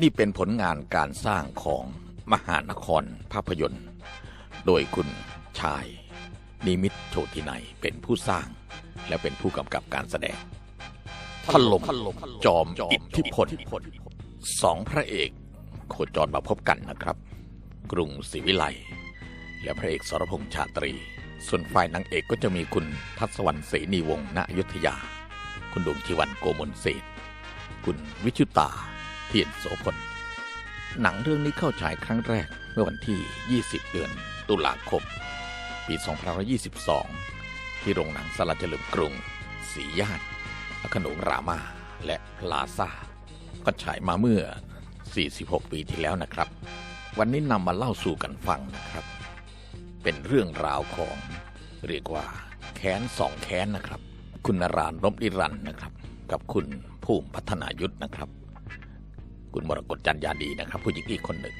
นี่เป็นผลงานการสร้างของมหานครภาพยนตร์ โดยคุณชาย นิมิตโชตินัยเป็นผู้สร้าง และเป็นผู้กำกับการแสดงถล่มจอมอิทธิพลสองพระเอกโคจรมาพบกันนะครับ กรุงศรีวิไลและพระเอกสรพงษ์ชาตรี ส่วนฝ่ายนางเอกก็จะมีคุณทัศวรรณเสนีวงศ์ณอยุธยา คุณดวงชีวันโกมลเศรษฐ์คุณวิชุตา เทียนโสพลหนังเรื่องนี้เข้าฉายครั้งแรกเมื่อวันที่ 20 เดือน ตุลาคม ปี 2522 ที่โรงหนังสลัดเฉลิมกรุง สีย่านขนงรามาและพลาซ่าก็ฉายมาเมื่อ 46 ปีที่แล้วนะครับ วันนี้นำมาเล่าสู่กันฟังนะครับ เป็นเรื่องราวของเรียกว่า แค้นสองแค้นนะครับ คุณนารานรบนิรันนะครับ กับคุณภูมิพัฒนายุทธนะครับ คุณมรกตจันยาดีนะครับ ผู้หญิงอีกคนหนึ่ง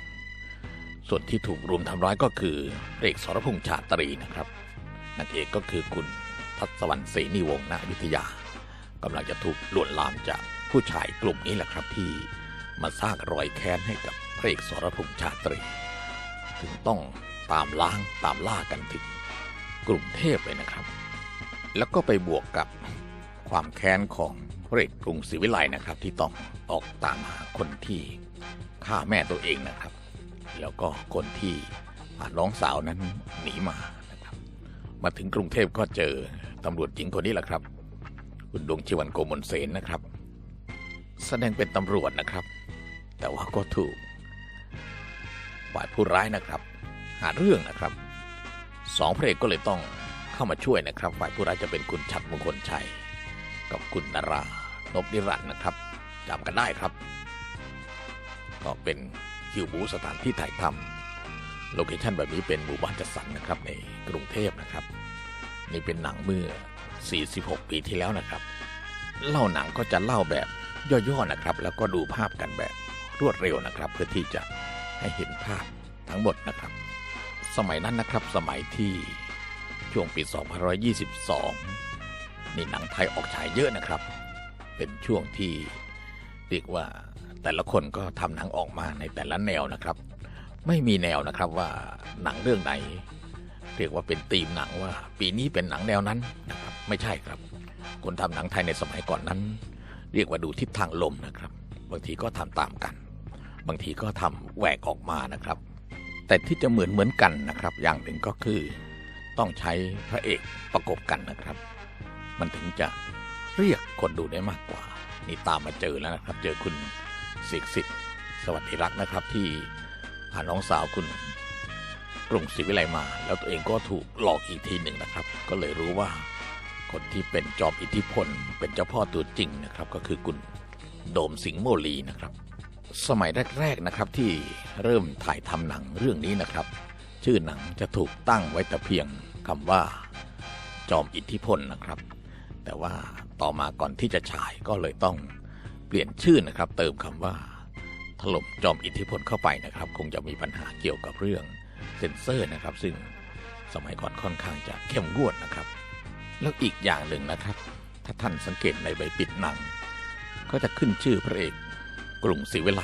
ส่วนที่ถูกรุมทำร้ายก็คือเอกสรพงษ์ชาตรีนะครับนางเอกก็คือคุณทัศวรรณเสนีวงศ์ณอยุธยากำลังจะถูกลวนลามจากผู้ชายกลุ่มนี้แหละครับที่มาสร้างรอยแค้นให้กับพระเอกสรพงษ์ชาตรี ถึงต้องตามล้างตามล่ากันถึงกรุงเทพเลยนะครับ แล้วก็ไปบวกกับความแค้นของ พระเอกกรุงศรีวิไลนะครับ ที่ต้องออกตามหาคนที่ฆ่าแม่ตัวเองนะครับ แล้วก็คนที่พาน้องสาวนั้นหนีมานะครับ มาถึงกรุงเทพก็เจอตำรวจหญิงคนนี้แหละครับ คุณดวงชีวันโกมลเสนนะครับ แสดงเป็นตำรวจนะครับ แต่ว่าก็ถูกฝ่ายผู้ร้ายนะครับ หาเรื่องนะครับสองพระเอกก็เลยต้องเข้ามาช่วยนะครับ ฝ่ายผู้ร้ายจะเป็นคุณชัดมงคลชัย กับคุณนารา นพนิรันดร์นะครับจำกันได้ครับ ก็เป็นคิวบูสถานที่ถ่ายทำโลเคชั่นแบบนี้เป็นหมู่บ้านจัดสรรนะครับ ในกรุงเทพนะครับ นี่เป็นหนังเมื่อ 46 ปีที่แล้วนะครับ เล่าหนังก็จะเล่าแบบย่อๆนะครับ แล้วก็ดูภาพกันแบบรวดเร็วนะครับ เพื่อที่จะให้เห็นภาพทั้งหมดนะครับ สมัยนั้นนะครับสมัยที่ช่วงปี 2522 นี่หนังไทยออกฉายเยอะนะครับ เป็นช่วงที่เรียกว่าแต่ละคนก็ทำหนังออกมาในแต่ละแนวนะครับ ไม่มีแนวนะครับว่าหนังเรื่องไหน เรียกว่าเป็นธีมหนังว่า ปีนี้เป็นหนังแนวนั้นนะครับ ไม่ใช่ครับ คนทำหนังไทยในสมัยก่อนนั้น เรียกว่าดูทิศทางลมนะครับ บางทีก็ทำตามกัน บางทีก็ทำแหวกออกมานะครับ แต่ที่จะเหมือนเหมือนกันนะครับ อย่างหนึ่งก็คือ ต้องใช้พระเอกประกบกันนะครับ มันถึงจะ เรียกคนดูได้มากกว่า นี่ตามมาเจอแล้วนะครับ เจอคุณศิกสิทธิ์สวัสดิรักนะครับ ที่พาน้องสาวคุณกรุงศรีวิไลมา แล้วตัวเองก็ถูกหลอกอีกทีหนึ่งนะครับ ก็เลยรู้ว่าคนที่เป็นจอมอิทธิพล เป็นเจ้าพ่อตัวจริงนะครับ ก็คือคุณโดมสิงห์โมลีนะครับ สมัยแรกๆนะครับที่เริ่มถ่ายทำหนังเรื่องนี้นะครับ ชื่อหนังจะถูกตั้งไว้แต่เพียงคำว่า จอมอิทธิพลนะครับ แต่ว่าต่อมาก่อนที่จะฉายก็เลยต้องเปลี่ยนชื่อนะครับ เติมคำว่า ถล่มจอมอิทธิพลเข้าไปนะครับ คงจะมีปัญหาเกี่ยวกับเรื่องเซ็นเซอร์นะครับ ซึ่งสมัยก่อนค่อนข้างจะเข้มงวดนะครับ แล้วอีกอย่างหนึ่งนะครับ ถ้าท่านสังเกตในใบปิดหนัง ก็จะขึ้นชื่อพระเอกกรุงศรีวิไล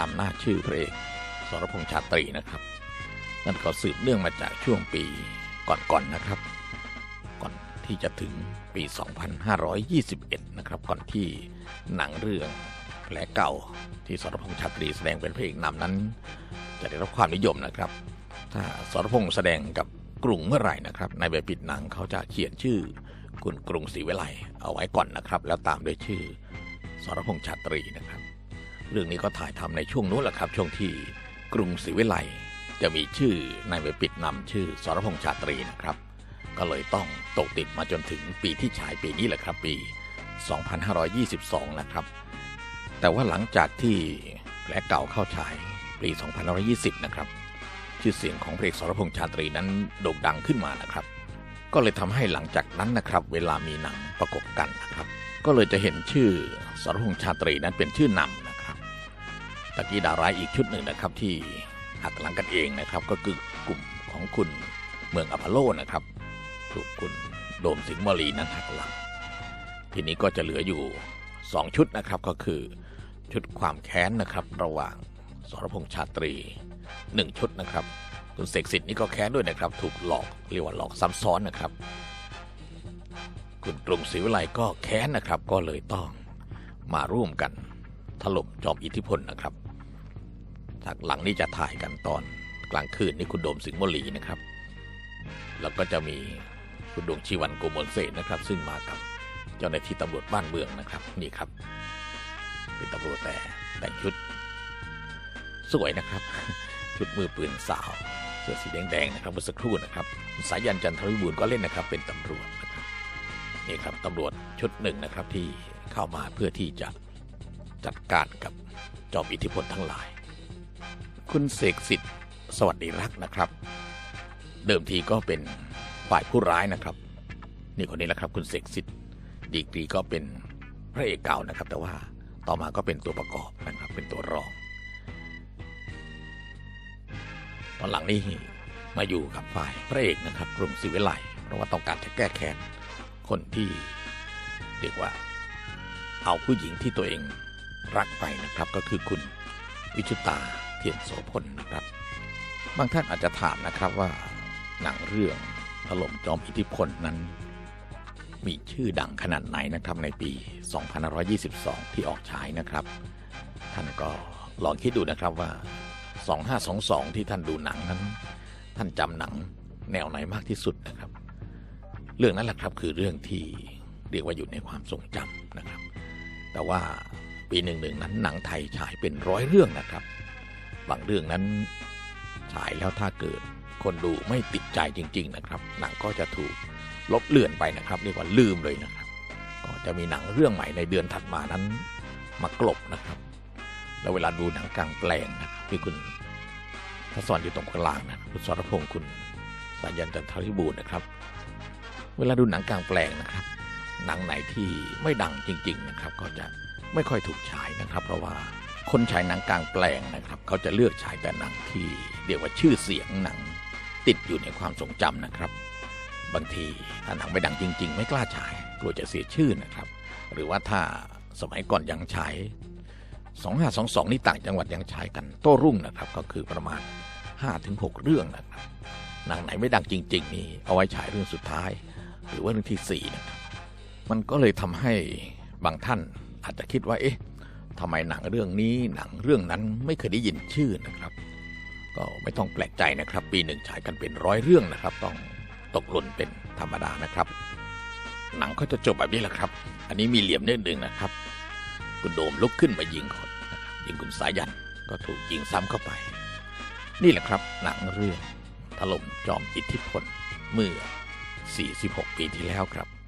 นำหน้าชื่อพระเอกสรพงษ์ชาตรีนะครับ นั่นก็สืบเนื่องมาจากช่วงปีก่อนๆนะครับ ที่จะถึงปี 2521 นะครับก่อนที่หนังเรื่องแผลเก่าที่สรพงษ์ชาตรีแสดงเป็นพระเอกนำนั้น จะได้รับความนิยมนะครับ ถ้าสรพงษ์แสดงกับกรุงเมื่อไหร่นะครับในใบปิดหนังเขาจะเขียนชื่อคุณกรุงศรีวิไลเอาไว้ก่อนนะครับ แล้วตามด้วยชื่อ สรพงษ์ชาตรีนะครับ เรื่องนี้ก็ถ่ายทำในช่วงนู้นแหละครับ ช่วงที่กรุงศรีวิไลจะมีชื่อในใบปิดนำชื่อ สรพงษ์ชาตรีนะครับ ก็เลยต้องตกติดมาจนถึงปีที่ฉายปีนี้แหละครับ ปี 2522 นะครับ แต่ว่าหลังจากที่แผลเก่าเข้าฉายปี 2520 นะครับ ชื่อเสียงของเพลงสรพงษ์ชาตรีนั้นโด่งดังขึ้นมานะครับ ก็เลยทำให้หลังจากนั้นนะครับ เวลามีหนังประกบกันนะครับ ก็เลยจะเห็นชื่อสรพงษ์ชาตรีนั้นเป็นชื่อนำนะครับตะกี้ดาราอีกชุดหนึ่งนะครับที่หักหลังกันเองนะครับ ก็คือกลุ่มของคุณเมืองอพอลโลนะครับ ถูกคุณโดมสิงห์มลีนั้นหักหลัง ทีนี้ก็จะเหลืออยู่ 2 ชุดนะครับก็คือ ชุดความแค้นนะครับ ระหว่างสรพงษ์ชาตรีหนึ่งชุดนะครับ คุณเสกสิทธิ์นี่ก็แค้นด้วยนะครับ ถูกหลอกเรียกว่าหลอกซ้ำซ้อนนะครับ คุณกรุงศรีวิไลก็แค้นนะครับก็เลยต้องมาร่วมกันถล่มจอมอิทธิพลนะครับจากหลังนี้จะถ่ายกันตอนกลางคืนนี่คุณโดมสิงห์โมลีนะครับ แล้วก็จะมี คุณดวงชีวันโกมลเศรษฐ์นะครับ ซึ่งมากับเจ้าหน้าที่ตำรวจบ้านเมืองนะครับนี่ครับ เป็นตำรวจแต่แต่งชุด สวยนะครับ ชุดมือปืนสาวเสื้อสีแดงๆนะครับเมื่อสักครู่นะครับสายันจันทรวิบูลก็เล่นนะครับ เป็นตำรวจนะครับนี่ครับตำรวจชุดหนึ่งนะครับที่เข้ามาเพื่อที่จะจัดการกับจอมอิทธิพลทั้งหลาย คุณเสกสิทธิ์สวัสดีรักนะครับ เดิมทีก็เป็น ฝ่ายผู้ร้ายนะครับ นี่คนนี้แหละครับคุณเสกสิทธิ์ดีกรีก็เป็นพระเอกเก่านะครับ แต่ว่าต่อมาก็เป็นตัวประกอบนะครับ เป็นตัวรอง ตอนหลังนี้มาอยู่กับฝ่ายพระเอกนะครับกรุงศรีวิไลเพราะว่าต้องการจะแก้แค้นคนที่เรียกว่า เอาผู้หญิงที่ตัวเองรักไปนะครับ ก็คือคุณวิชุตาเทียนโสพลนะครับ บางท่านอาจจะถามนะครับว่าหนังเรื่อง ถล่มจอมอิทธิพลนั้น มีชื่อดังขนาดไหนนะครับในปี 2522 ที่ออกฉายนะครับ ท่านก็ลองคิดดูนะครับว่า 2522 ที่ท่านดูหนังนั้น ท่านจำหนังแนวไหนมากที่สุดนะครับ เรื่องนั้นแหละครับคือเรื่องที่เรียกว่าอยู่ในความทรงจำนะครับ แต่ว่าปีหนึ่งหนึ่งนั้นหนังไทยฉายเป็นร้อยเรื่องนะครับ บางเรื่องนั้นฉายแล้วถ้าเกิด คนดูไม่ติดใจจริง ๆ นะครับ หนังก็จะถูกลบเลือนไปนะครับเรียกว่าลืมเลยนะครับ ก็จะมีหนังเรื่องใหม่ในเดือนถัดมานั้นมากลบนะครับ แล้วเวลาดูหนังกลางแปลงนะครับที่คุณทศรอยู่ตรงกลางนะคุณสรพงศ์คุณสายันจันทริบูรณ์นะครับ เวลาดูหนังกลางแปลงนะครับ หนังไหนที่ไม่ดังจริง ๆนะครับ ก็จะไม่ค่อยถูกฉายนะครับ เพราะว่าคนฉายหนังกลางแปลงนะครับ เขาจะเลือกฉายแต่หนังที่เรียกว่าชื่อเสียงหนัง ติดอยู่ในความทรงจำนะครับ บางทีถ้าหนังไม่ดังจริง ๆ ไม่กล้าฉายกลัวจะเสียชื่อนะครับ หรือว่าถ้าสมัยก่อนยังฉาย2522 นี่ต่างจังหวัดยังฉายกันโต้รุ่งนะครับ ก็คือประมาณ 5-6 เรื่องนะครับหนังไหนไม่ดังจริง ๆ นี่เอาไว้ฉายเรื่องสุดท้าย หรือว่าเรื่องที่สี่นะครับมันก็เลยทำให้บางท่านอาจจะคิดว่าเอ๊ะทำไมหนังเรื่องนี้หนังเรื่องนั้นไม่เคยได้ยินชื่อนะครับ ก็ไม่ต้องแปลกใจนะครับ ปีหนึ่งฉายกันเป็นร้อยเรื่องนะครับ ต้องตกหล่นเป็นธรรมดานะครับ หนังก็จะจบแบบนี้แหละครับ อันนี้มีเหลี่ยมนิดหนึ่งนะครับ คุณโดมลุกขึ้นมายิงคนยิงคุณสายันก็ถูกยิงซ้ำเข้าไป นี่แหละครับ หนังเรื่องถล่มจอมอิทธิพลเมื่อ 46 ปีที่แล้วครับ